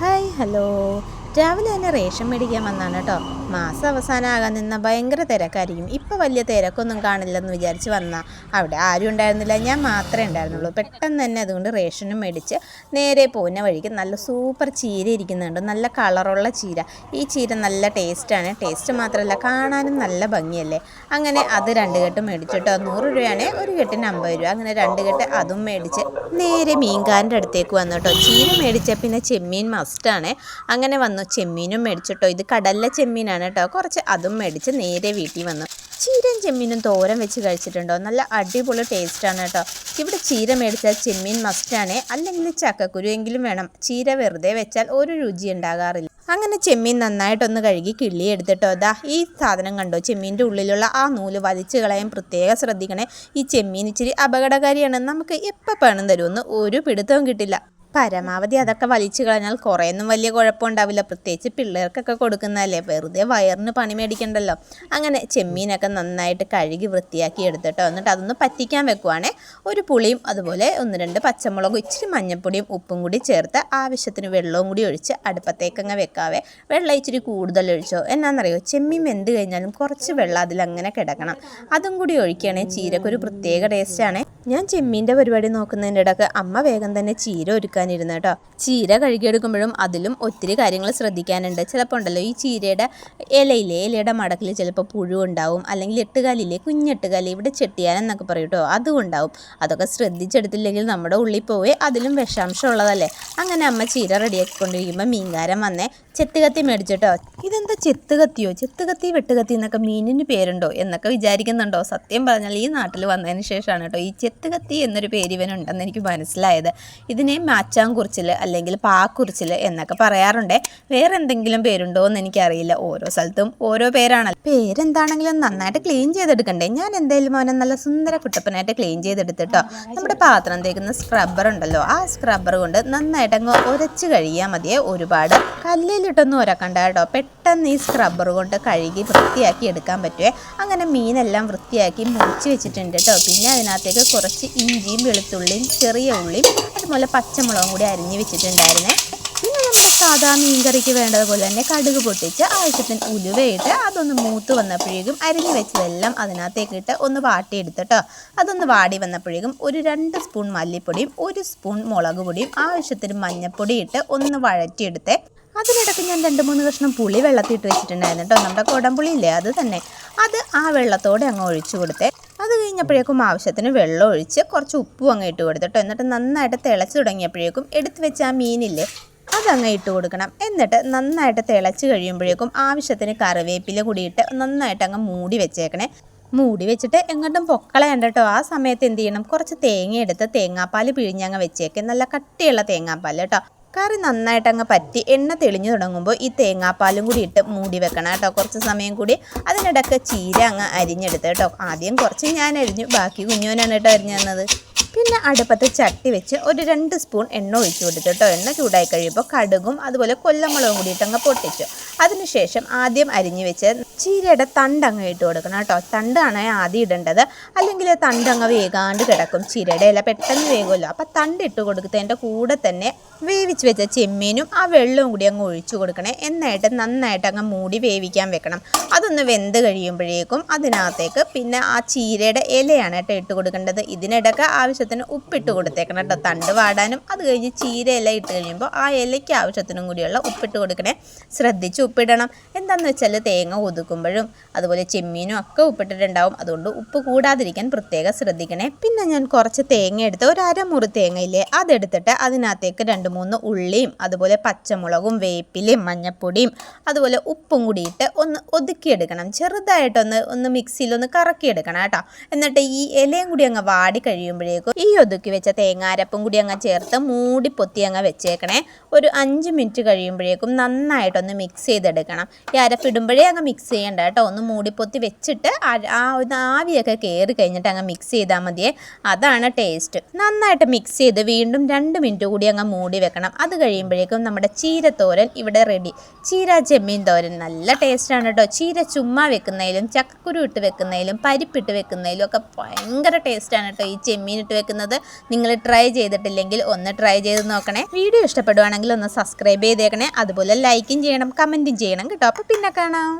Hi hello രാവിലെ തന്നെ ration മേടിക്കാൻ വന്നാണ് കേട്ടോ. മാസം അവസാനമാകാൻ നിന്ന ഭയങ്കര തിരക്കായിരിക്കും. ഇപ്പോൾ വലിയ തിരക്കൊന്നും കാണില്ലെന്ന് വിചാരിച്ച് വന്നാൽ അവിടെ ആരും ഉണ്ടായിരുന്നില്ല. ഞാൻ മാത്രമേ ഉണ്ടായിരുന്നുള്ളൂ. പെട്ടെന്ന് തന്നെ അതുകൊണ്ട് റേഷനും മേടിച്ച് നേരെ പോകുന്ന വഴിക്ക് നല്ല സൂപ്പർ ചീര ഇരിക്കുന്നുണ്ട്. നല്ല കളറുള്ള ചീര. ഈ ചീര നല്ല ടേസ്റ്റാണ് ടേസ്റ്റ് മാത്രമല്ല കാണാനും നല്ല ഭംഗിയല്ലേ? അങ്ങനെ അത് രണ്ട് കെട്ട് കേട്ടോ. നൂറ് രൂപയാണ് ഒരു കെട്ടിന് അമ്പത് രൂപ. അങ്ങനെ രണ്ട് കെട്ട് അതും മേടിച്ച് നേരെ മീൻകാരന്റെ അടുത്തേക്ക് വന്നു കേട്ടോ. ചീര മേടിച്ച പിന്നെ ചെമ്മീൻ മസ്റ്റാണ് അങ്ങനെ വന്നു ചെമ്മീനും മേടിച്ചിട്ടോ. ഇത് കടലിലെ ചെമ്മീനാണ് കേട്ടോ. കുറച്ച് അതും മേടിച്ച് നേരെ വീട്ടിൽ വന്നു. ചീരയും ചെമ്മീനും തോരം വെച്ച് കഴിച്ചിട്ടുണ്ടോ? നല്ല അടിപൊളി ടേസ്റ്റാണ് കേട്ടോ. ഇവിടെ ചീര മേടിച്ചാൽ ചെമ്മീൻ മസ്റ്റാണ് അല്ലെങ്കിൽ ചക്കക്കുരു എങ്കിലും വേണം. ചീര വെറുതെ വെച്ചാൽ ഒരു രുചി ഉണ്ടാകാറില്ല. അങ്ങനെ ചെമ്മീൻ നന്നായിട്ടൊന്ന് കഴുകി കിള്ളി എടുത്തിട്ടോ. ദാ ഈ സാധനം കണ്ടോ? ചെമ്മീന്റെ ഉള്ളിലുള്ള ആ നൂൽ വലിച്ചു കളയാൻ പ്രത്യേകം ശ്രദ്ധിക്കണേ. ഈ ചെമ്മീൻ ഇച്ചിരി അപകടകാരിയാണ്. നമുക്ക് എപ്പോൾ പണം തരുമെന്ന് ഒരു പിടുത്തവും കിട്ടില്ല. പരമാവധി അതൊക്കെ വലിച്ചു കളഞ്ഞാൽ കുറേയൊന്നും വലിയ കുഴപ്പമുണ്ടാവില്ല. പ്രത്യേകിച്ച് പിള്ളേർക്കൊക്കെ കൊടുക്കുന്നതല്ലേ. വെറുതെ വയറിന് പണി മേടിക്കണ്ടല്ലോ. അങ്ങനെ ചെമ്മീനൊക്കെ നന്നായിട്ട് കഴുകി വൃത്തിയാക്കി എടുത്തിട്ടോ. എന്നിട്ട് അതൊന്ന് പറ്റിക്കാൻ വെക്കുവാണേ. ഒരു പുളിയും അതുപോലെ ഒന്ന് രണ്ട് പച്ചമുളകും ഇച്ചിരി മഞ്ഞൾപ്പൊടിയും ഉപ്പും കൂടി ചേർത്ത് ആവശ്യത്തിന് വെള്ളവും കൂടി ഒഴിച്ച് അടുപ്പത്തേക്കങ്ങ് വെക്കാവേ. വെള്ളം ഇച്ചിരി കൂടുതൽ ഒഴിച്ചോ. എന്നാണെന്നറിയോ ചെമ്മീൻ വെന്ത് കഴിഞ്ഞാലും കുറച്ച് വെള്ളം അതിലങ്ങനെ കിടക്കണം. അതും കൂടി ഒഴിക്കുകയാണെങ്കിൽ ചീരക്കൊരു പ്രത്യേക ടേസ്റ്റാണ് ഞാൻ ചെമ്മീന്റെ പരിപാടി നോക്കുന്നതിന്റെ ഇടയ്ക്ക് അമ്മ വേഗം തന്നെ ചീര ഒരുക്കാനിരുന്നു കേട്ടോ. ചീര കഴുകിയെടുക്കുമ്പോഴും അതിലും ഒത്തിരി കാര്യങ്ങൾ ശ്രദ്ധിക്കാനുണ്ട്. ചിലപ്പോൾ ഉണ്ടല്ലോ ഈ ചീരയുടെ ഇലയിലെ ഇലയുടെ മടക്കിൽ ചിലപ്പോൾ പുഴു ഉണ്ടാവും അല്ലെങ്കിൽ എട്ടുകാലില്ലേ കുഞ്ഞെട്ടുകാലി ഇവിടെ ചെട്ടിയാലെന്നൊക്കെ പറയും കേട്ടോ. അതും ഉണ്ടാവും അതൊക്കെ ശ്രദ്ധിച്ചെടുത്തില്ലെങ്കിൽ നമ്മുടെ ഉള്ളിൽ പോവേ അതിലും വിഷാംശം ഉള്ളതല്ലേ അങ്ങനെ അമ്മ ചീര റെഡിയാക്കിക്കൊണ്ടിരിക്കുമ്പോൾ മീൻകാരൻ വന്നേ ചെത്തുകത്തി മേടിച്ചിട്ടോ ഇതെന്താ ചെത്തുകത്തിയോ? ചെത്തുകത്തി വെട്ടുകത്തി എന്നൊക്കെ മീനിന് പേരുണ്ടോ? എന്നൊക്കെ വിചാരിക്കുന്നുണ്ടോ? സത്യം പറഞ്ഞാൽ ഈ നാട്ടിൽ വന്നതിന് ശേഷമാണ് കേട്ടോ ഈ ചെത്തുകത്തി എന്നൊരു പേര് ഇവനുണ്ടെന്ന് എനിക്ക് മനസ്സിലായത്. ഇതിനെ മാച്ചാങ്കുറിച്ചിൽ അല്ലെങ്കിൽ പാക്കുറിച്ചിൽ എന്നൊക്കെ പറയാറുണ്ട്. വേറെ എന്തെങ്കിലും പേരുണ്ടോ എന്ന് എനിക്കറിയില്ല. ഓരോ സ്ഥലത്തും ഓരോ പേരാണല്ലോ. പേരെന്താണെങ്കിലും നന്നായിട്ട് ക്ലീൻ ചെയ്തെടുക്കണ്ടേ. ഞാൻ എന്തായാലും അവനെ നല്ല സുന്ദര കുട്ടപ്പനായിട്ട് ക്ലീൻ ചെയ്തെടുത്തിട്ടോ. നമ്മുടെ പാത്രം തേക്കുന്ന സ്ക്രബ്ബർ ഉണ്ടല്ലോ. ആ സ്ക്രബ്ബർ കൊണ്ട് നന്നായിട്ട് അങ്ങ് ഉരച്ച് കഴിയാൽ മതിയെ. ഒരുപാട് കല്ലിലിട്ടൊന്നും ഉരക്കണ്ട കേട്ടോ. പെട്ടെന്ന് ഈ സ്ക്രബ്ബർ കൊണ്ട് കഴുകി വൃത്തിയാക്കി എടുക്കാൻ പറ്റുമേ അങ്ങനെ മീനെല്ലാം വൃത്തിയാക്കി മുറിച്ച് വെച്ചിട്ടുണ്ട് കേട്ടോ. പിന്നെ അതിനകത്തേക്ക് കുറച്ച് ഇഞ്ചിയും വെളുത്തുള്ളിയും ചെറിയ ഉള്ളിയും അതുപോലെ പച്ചമുളകും കൂടി അരിഞ്ഞ് വെച്ചിട്ടുണ്ടായിരുന്നേ. പിന്നെ നമ്മുടെ സാധാ മീൻകറിക്ക് വേണ്ടതുപോലെ തന്നെ കടുക് പൊട്ടിച്ച് ആവശ്യത്തിന് ഉലുവയിട്ട് അതൊന്ന് മൂത്ത് വന്നപ്പോഴേക്കും അരിഞ്ഞ് വെച്ചതെല്ലാം അതിനകത്തേക്ക് ഇട്ട് ഒന്ന് വാട്ടിയെടുത്തിട്ടോ. അതൊന്ന് വാടി വന്നപ്പോഴേക്കും ഒരു രണ്ട് സ്പൂൺ മല്ലിപ്പൊടിയും ഒരു സ്പൂൺ മുളക് പൊടിയും ആവശ്യത്തിന് മഞ്ഞൾപ്പൊടി ഇട്ട് ഒന്ന് വഴറ്റിയെടുത്തേ. അതിനിടയ്ക്ക് ഞാൻ രണ്ട് മൂന്ന് കഷ്ണം പുളി വെള്ളത്തിൽ ഇട്ട് വെച്ചിട്ടുണ്ടായിരുന്നു കേട്ടോ. നമ്മുടെ കുടംപുളി ഇല്ലേ അത് തന്നെ. അത് ആ വെള്ളത്തോടെ അങ്ങ് ഒഴിച്ചു കൊടുത്തേ. അത് കഴിഞ്ഞപ്പോഴേക്കും ആവശ്യത്തിന് വെള്ളം ഒഴിച്ച് കുറച്ച് ഉപ്പും അങ്ങ് ഇട്ട് കൊടുത്തിട്ടോ എന്നിട്ട് നന്നായിട്ട് തിളച്ച് തുടങ്ങിയപ്പോഴേക്കും എടുത്ത് വെച്ച ആ മീനില്ലേ അതങ്ങ് ഇട്ട് കൊടുക്കണം. എന്നിട്ട് നന്നായിട്ട് തിളച്ച് കഴിയുമ്പോഴേക്കും ആവശ്യത്തിന് കറിവേപ്പില കൂടിയിട്ട് നന്നായിട്ട് അങ്ങ് മൂടി വെച്ചേക്കണേ. മൂടി വെച്ചിട്ട് എങ്ങോട്ടും പൊക്കളയണ്ട കേട്ടോ. ആ സമയത്ത് എന്ത് ചെയ്യണം? കുറച്ച് തേങ്ങ എടുത്ത് തേങ്ങാപ്പാൽ പിഴിഞ്ഞങ്ങ് വെച്ചേക്കും. നല്ല കട്ടിയുള്ള തേങ്ങാപ്പാൽ കേട്ടോ. കറി നന്നായിട്ട് അങ്ങ് പറ്റി. എണ്ണ തെളിഞ്ഞു തുടങ്ങുമ്പോൾ ഈ തേങ്ങാപ്പാലും കൂടി ഇട്ട് മൂടി വെക്കണം കേട്ടോ. കുറച്ച് സമയം കൂടി അതിനിടയ്ക്ക് ചീര അങ്ങ് അരിഞ്ഞെടുത്ത് കേട്ടോ. ആദ്യം കുറച്ച് ഞാൻ അരിഞ്ഞു. ബാക്കി കുഞ്ഞോനാണ് കേട്ടോ അരിഞ്ഞു തന്നത്. പിന്നെ അടുപ്പത്ത് ചട്ടി വെച്ച് ഒരു രണ്ട് സ്പൂൺ എണ്ണ ഒഴിച്ചു കൊടുത്തു കേട്ടോ എണ്ണ ചൂടായി കഴിയുമ്പോൾ കടുകും അതുപോലെ കൊല്ലമുളകും കൂടിയിട്ട് അങ്ങ് പൊട്ടിച്ചു. അതിനുശേഷം ആദ്യം അരിഞ്ഞു വെച്ച് ചീരയുടെ തണ്ട് അങ്ങ് ഇട്ട് കൊടുക്കണം കേട്ടോ തണ്ടാണ് ആദ്യം ഇടേണ്ടത്. അല്ലെങ്കിൽ തണ്ട് അങ്ങ് വേകാണ്ട് കിടക്കും ചീരയുടെ ഇല പെട്ടെന്ന് വേകുമല്ലോ. അപ്പം തണ്ട് ഇട്ട് കൊടുക്കുന്നതിന്റെ കൂടെ തന്നെ വേവിച്ച് വെച്ച ചെമ്മീനും ആ വെള്ളവും കൂടി അങ്ങ് ഒഴിച്ചു കൊടുക്കണേ. എന്നായിട്ട് നന്നായിട്ട് അങ്ങ് മൂടി വേവിക്കാൻ വെക്കണം. അതൊന്ന് വെന്ത് കഴിയുമ്പോഴേക്കും അതിനകത്തേക്ക് പിന്നെ ആ ചീരയുടെ ഇലയാണ് കേട്ടോ ഇട്ട് കൊടുക്കേണ്ടത്. ഇതിനിടയ്ക്ക് ആവശ്യത്തിന് ഉപ്പിട്ട് കൊടുത്തേക്കണം കേട്ടോ. തണ്ട് വാടാനും അത് കഴിഞ്ഞ് ചീര ഇല ഇട്ട് കഴിയുമ്പോൾ ആ ഇലയ്ക്ക് ആവശ്യത്തിനും കൂടിയുള്ള ഉപ്പിട്ട് കൊടുക്കണേ. ശ്രദ്ധിച്ച് ഉപ്പിടണം. എന്താണെന്ന് വെച്ചാൽ തേങ്ങ ഒതുക്കുമ്പോഴും അതുപോലെ ചെമ്മീനും ഒക്കെ ഉപ്പിട്ടിട്ടുണ്ടാവും. അതുകൊണ്ട് ഉപ്പ് കൂടാതിരിക്കാൻ പ്രത്യേകം ശ്രദ്ധിക്കണേ. പിന്നെ ഞാൻ കുറച്ച് തേങ്ങ എടുത്ത് ഒരു അരമുറി തേങ്ങയില്ലേ അതെടുത്തിട്ട് അതിനകത്തേക്ക് രണ്ട് മൂന്ന് ഉള്ളിയും അതുപോലെ പച്ചമുളകും വേപ്പിലയും മഞ്ഞപ്പൊടിയും അതുപോലെ ഉപ്പും കൂടിയിട്ട് ഒന്ന് ഒതുക്കിയെടുക്കണം. ചെറുതായിട്ടൊന്ന് ഒന്ന് മിക്സിയിലൊന്ന് കറക്കിയെടുക്കണം കേട്ടോ. എന്നിട്ട് ഈ ഇലയും കൂടി അങ്ങ് വാടി കഴിയുമ്പോഴേക്കും ഈ ഒതുക്കി വെച്ച തേങ്ങാരപ്പും കൂടി അങ്ങ് ചേർത്ത് മൂടി പൊത്തി അങ്ങ് വെച്ചേക്കണേ. ഒരു അഞ്ച് മിനിറ്റ് കഴിയുമ്പോഴേക്കും നന്നായിട്ടൊന്ന് മിക്സ് ചെയ്തെടുക്കണം. ഈ അരപ്പിടുമ്പോഴേ അങ്ങ് മിക്സ് ചെയ്യേണ്ട കേട്ടോ. ഒന്ന് മൂടിപ്പൊത്തി വെച്ചിട്ട് ആ- ഒന്ന് ആവിയൊക്കെ കയറി കഴിഞ്ഞിട്ട് അങ്ങ് മിക്സ് ചെയ്താൽ മതിയേ. അതാണ് ടേസ്റ്റ് നന്നായിട്ട് മിക്സ് ചെയ്ത് വീണ്ടും രണ്ട് മിനിറ്റ് കൂടി അങ്ങ് മൂടി വെക്കണം. അത് കഴിയുമ്പോഴേക്കും നമ്മുടെ ചീരത്തോരൻ ഇവിടെ റെഡി ചീര ചെമ്മീൻ തോരൻ നല്ല ടേസ്റ്റാണ് കേട്ടോ. ചീര ചുമ്മാ വെക്കുന്നതിലും ചക്കക്കുരു ഇട്ട് വെക്കുന്നതിലും പരിപ്പിട്ട് വെക്കുന്നതിലും ഒക്കെ ഭയങ്കര ടേസ്റ്റാണ് കേട്ടോ ഈ ചെമ്മീൻ ഇട്ട് വെക്കുന്നത് നിങ്ങൾ ട്രൈ ചെയ്തിട്ടില്ലെങ്കിൽ ഒന്ന് ട്രൈ ചെയ്ത് നോക്കണേ. വീഡിയോ ഇഷ്ടപ്പെടുവാണെങ്കിൽ ഒന്ന് സബ്സ്ക്രൈബ് ചെയ്തേക്കണേ. അതുപോലെ ലൈക്കും ചെയ്യണം കമന്റും ചെയ്യണം കേട്ടോ. അപ്പോൾ പിന്നെ കാണാം.